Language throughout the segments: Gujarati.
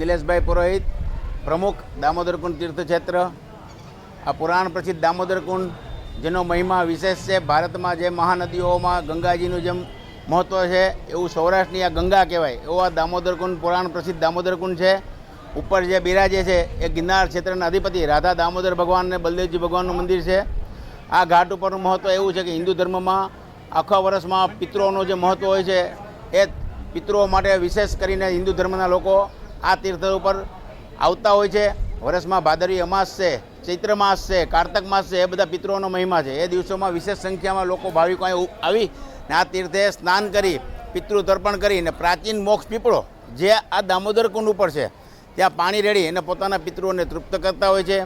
નિલેશભાઈ પુરોહિત, પ્રમુખ દામોદર કુંડ તીર્થક્ષેત્ર. આ પુરાણ પ્રસિદ્ધ દામોદર કુંડ જેનો મહિમા વિશેષ છે. ભારતમાં જે મહાનદીઓમાં ગંગાજીનું જેમ મહત્ત્વ છે, એવું સૌરાષ્ટ્રની આ ગંગા કહેવાય. એવો આ દામોદર કુંડ પુરાણ પ્રસિદ્ધ દામોદરકુંડ છે. ઉપર જે બિરાજે છે, એ ગિરનાર ક્ષેત્રના અધિપતિ રાધા દામોદર ભગવાન અને બલદેવજી ભગવાનનું મંદિર છે. આ ઘાટ ઉપરનું મહત્ત્વ એવું છે કે હિન્દુ ધર્મમાં આખા વર્ષમાં પિતૃઓનું જે મહત્ત્વ હોય છે, એ પિતૃઓ માટે વિશેષ કરીને હિન્દુ ધર્મના લોકો આ તીર્થ ઉપર આવતા હોય છે. વર્ષમાં ભાદરવી અમાસ છે, ચૈત્ર માસ છે, કારતક માસ છે, એ બધા પિતૃઓનો મહિમા છે. એ દિવસોમાં વિશેષ સંખ્યામાં લોકો ભાવિકો અહીં આવી ને આ તીર્થે સ્નાન કરી પિતૃ તર્પણ કરી ને પ્રાચીન મોક્ષ પીપળો, જે આ દામોદર કુંડ ઉપર છે, ત્યાં પાણી રેડી અને પોતાના પિતૃઓને તૃપ્ત કરતા હોય છે.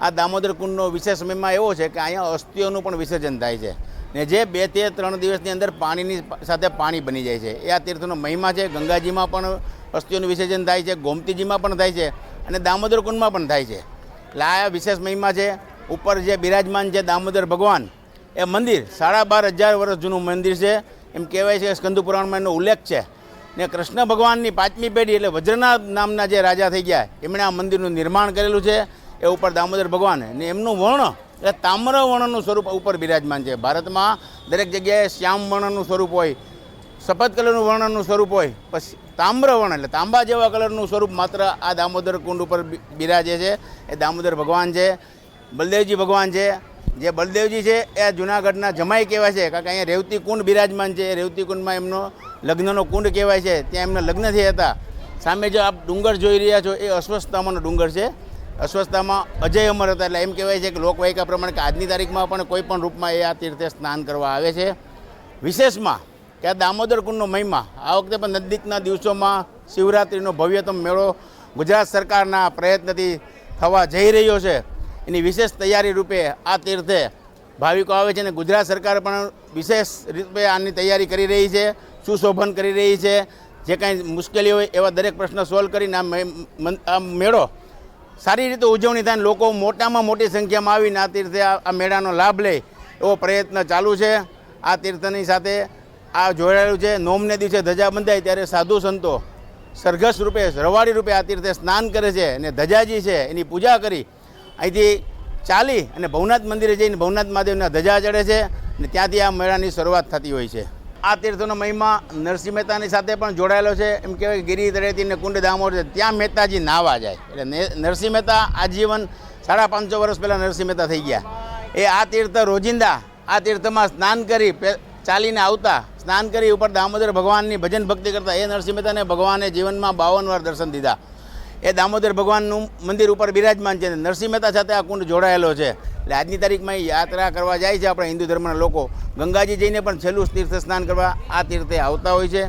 આ દામોદર કુંડનો વિશેષ મહિમા એવો છે કે અહીંયા અસ્થિઓનું પણ વિસર્જન થાય છે. ને જે બે તે ત્રણ દિવસની અંદર પાણીની સાથે પાણી બની જાય છે. એ આ તીર્થનો મહિમા છે. ગંગાજીમાં પણ અસ્થિઓનું વિસર્જન થાય છે. ગોમતીજીમાં પણ થાય છે અને દામોદર કુંડમાં પણ થાય છે. એટલે આ વિશેષ મહિમા છે. ઉપર જે બિરાજમાન છે દામોદર ભગવાન, એ મંદિર સાડા બાર હજાર વર્ષ જૂનું મંદિર છે. એમ કહેવાય છે કે સ્કંદ પુરાણમાં એનો ઉલ્લેખ છે. ને કૃષ્ણ ભગવાનની પાંચમી પેઢી એટલે વજ્રનાથ નામના જે રાજા થઈ ગયા, એમણે આ મંદિરનું નિર્માણ કરેલું છે. એ ઉપર દામોદર ભગવાન ને એમનું વર્ણ એટલે તામ્ર વર્ણનું સ્વરૂપ ઉપર બિરાજમાન છે. ભારતમાં દરેક જગ્યાએ શ્યામ વર્ણનું સ્વરૂપ હોય, સફેદ કલરનું વર્ણનનું સ્વરૂપ હોય પછી તામ્ર એટલે તાંબા જેવા કલરનું સ્વરૂપ માત્ર આ દામોદર કુંડ ઉપર બિરાજે છે. એ દામોદર ભગવાન છે, બલદેવજી ભગવાન છે. જે બલદેવજી છે એ જુનાગઢના જમાઈ કહેવાય છે. કારણ કે અહીંયા રેવતી કુંડ બિરાજમાન છે. રેવતી કુંડમાં એમનો લગ્નનો કુંડ કહેવાય છે. ત્યાં એમના લગ્ન થયા હતા. સામે જો આપ ડુંગર જોઈ રહ્યા છો, એ અસ્વસ્થતામાંનો ડુંગર છે. અસ્વસ્થતામાં અજય અમર હતા એટલે એમ કહેવાય છે કે લોકવાયકા પ્રમાણે કે આજની તારીખમાં પણ કોઈ પણ રૂપમાં એ આ તીર્થે સ્નાન કરવા આવે છે. વિશેષમાં કે આ દામોદર કુંડનો મહિમા, આ વખતે પણ નજીકના દિવસોમાં શિવરાત્રિનો ભવ્યતમ મેળો ગુજરાત સરકારના પ્રયત્નથી થવા જઈ રહ્યો છે. એની વિશેષ તૈયારી રૂપે આ તીર્થે ભાવિકો આવે છે અને ગુજરાત સરકાર પણ વિશેષ રૂપે આની તૈયારી કરી રહી છે, સુશોભન કરી રહી છે. જે કાંઈ મુશ્કેલી હોય એવા દરેક પ્રશ્ન સોલ્વ કરીને આ મેળો સારી રીતે ઉજવણી થાય લોકો મોટામાં મોટી સંખ્યામાં આવીને આ તીર્થે આ મેળાનો લાભ લે એવો પ્રયત્ન ચાલુ છે. આ તીર્થની સાથે આ જોડાયેલું છે. નોમને દિવસે ધજા બંધાય ત્યારે સાધુ સંતો સરઘસ રૂપે, રવાડી રૂપે આ તીર્થે સ્નાન કરે છે અને ધજાજી છે, એની પૂજા કરી. અહીંથી ચાલી અને ભવનાથ મંદિરે જઈને ભવનાથ મહાદેવના ધજા ચડે છે અને ત્યાંથી આ મેળાની શરૂઆત થતી હોય છે. આ તીર્થનો મહિમા નરસિંહ મહેતાની સાથે પણ જોડાયેલો છે. એમ કહેવાય ગિરી, તળેટી ને કુંડ દામોર છે. ત્યાં મહેતાજી નાવા જાય. એટલે નરસિંહ મહેતા આજીવન સાડા પાંચસો વર્ષ પહેલાં નરસિંહ મહેતા થઈ ગયા. એ આ તીર્થ રોજિંદા, આ તીર્થમાં સ્નાન કરી ચાલીને આવતા, સ્નાન કરી ઉપર દામોદર ભગવાનની ભજન ભક્તિ કરતા, એ નરસિંહ મહેતાને ભગવાને જીવનમાં બાવન વાર દર્શન દીધા. એ દામોદર ભગવાનનું મંદિર ઉપર બિરાજમાન છે. નરસિંહ મહેતા સાથે આ કુંડ જોડાયેલો છે. એટલે આજની તારીખમાં યાત્રા કરવા જાય છે આપણા હિન્દુ ધર્મના લોકો. ગંગાજી જઈને પણ છેલ્લું તીર્થ સ્નાન કરવા આ તીર્થે આવતા હોય છે.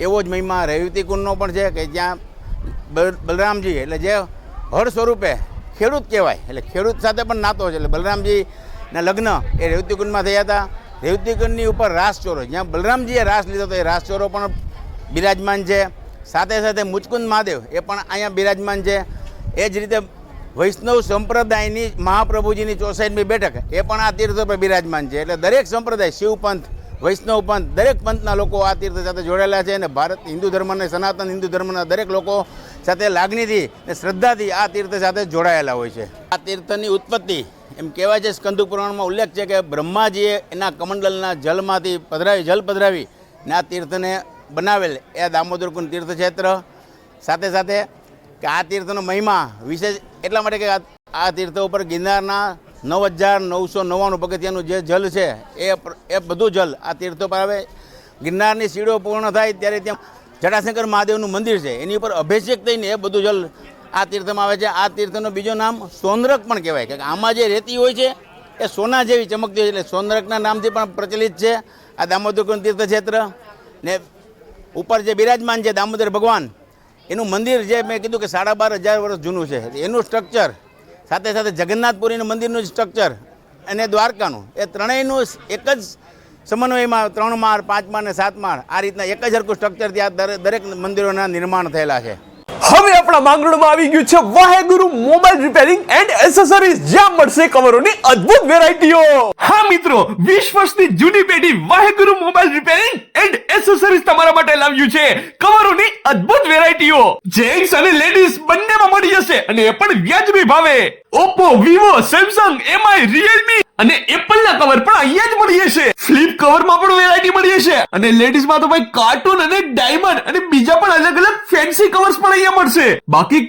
એવો જ મહિમા રેવતી કુંડનો પણ છે કે જ્યાં બલરામજી એટલે જે હળ સ્વરૂપે ખેડૂત કહેવાય. એટલે ખેડૂત સાથે પણ નાતો છે. એટલે બલરામજીના લગ્ન એ રેવતી કુંડમાં થયા હતા. રેવતી કુંડની ઉપર રાસ ચોરો જ્યાં બલરામજીએ રાસ લીધો હતો, એ રાસ ચોરો પણ બિરાજમાન છે. સાથે સાથે મુચકુંદ મહાદેવ એ પણ અહીંયા બિરાજમાન છે. એ જ રીતે વૈષ્ણવ સંપ્રદાયની મહાપ્રભુજીની ચોસાઈની બેઠક, એ પણ આ તીર્થ પર બિરાજમાન છે. એટલે દરેક સંપ્રદાય શિવ પંથ વૈષ્ણવ પંથ, દરેક પંથના લોકો આ તીર્થ સાથે જોડાયેલા છે અને ભારત, હિન્દુ ધર્મને, સનાતન હિન્દુ ધર્મના દરેક લોકો સાથે લાગણીથી અને શ્રદ્ધાથી આ તીર્થ સાથે જોડાયેલા હોય છે. આ તીર્થની ઉત્પત્તિ, એમ કહેવાય છે, સ્કંદુ પુરાણમાં ઉલ્લેખ છે કે બ્રહ્માજીએ એના કમંડલના જલમાંથી પધરાવી, જલ પધરાવી ને આ તીર્થને બનાવેલ. એ દામોદર કુંડ તીર્થક્ષેત્ર. સાથે સાથે કે આ તીર્થનો મહિમા વિશેષ એટલા માટે કે આ- તીર્થ ઉપર ગિરનારના નવ હજાર નવસો નવ્વાણું પગથિયાનું જે જલ છે, એ એ બધું જલ આ તીર્થો પર આવે. ગિરનારની સીડો પૂર્ણ થાય ત્યારે ત્યાં જટાશંકર મહાદેવનું મંદિર છે. એની ઉપર અભિષેક થઈને એ બધું જલ આ તીર્થમાં આવે છે. આ તીર્થનું બીજું નામ સોનરક પણ કહેવાય. કે આમાં જે રેતી હોય છે, એ સોના જેવી ચમકતી હોય છે. એટલે સોનરકના નામથી પણ પ્રચલિત છે આ દામોદર તીર્થ તીર્થક્ષેત્ર. ને ઉપર જે બિરાજમાન છે દામોદર ભગવાન એનું મંદિર જે મેં કીધું કે સાડા બાર હજાર વર્ષ જૂનું છે. એનું સ્ટ્રક્ચર સાથે સાથે જગન્નાથપુરીનું મંદિરનું સ્ટ્રક્ચર અને દ્વારકાનું. એ ત્રણેયનું એક જ સમન્વયમાં, ત્રણ માળ, પાંચ માળ અને સાત માળ, આ રીતના એક જ હરકું સ્ટ્રક્ચર ત્યાં દરે- દરેક મંદિરોના નિર્માણ થયેલા છે. હવે આપણા માંગરોળમાં આવી ગયું છે Waheguru mobile repairing and accessories જ્યાં મળશે કવરોની અદ્ભુત વેરાયટીઓ હા મિત્રો 20 વર્ષની જૂની પેઢી Waheguru mobile repairing and accessories તમારા માટે લાવ્યું છે. કવરોની અદ્ભુત વેરાયટીઓ જેન્ટ્સ અને લેડીઝ બંનેમાં મળી જશે અને એ પણ વ્યાજબી ભાવે. Oppo Vivo Samsung MI Realme અને એપલ ના કવર પણ અહીંયા જ મળી જશે ફ્લિપ કવરમાં પણ વેરાયટી મળી જશે અને લેડીઝમાં તો ભાઈ કાર્ટૂન અને ડાયમંડ અને બીજા પણ અલગ અલગ ફેન્સી કવર્સ પણ અહીંયા મળશે. બાકી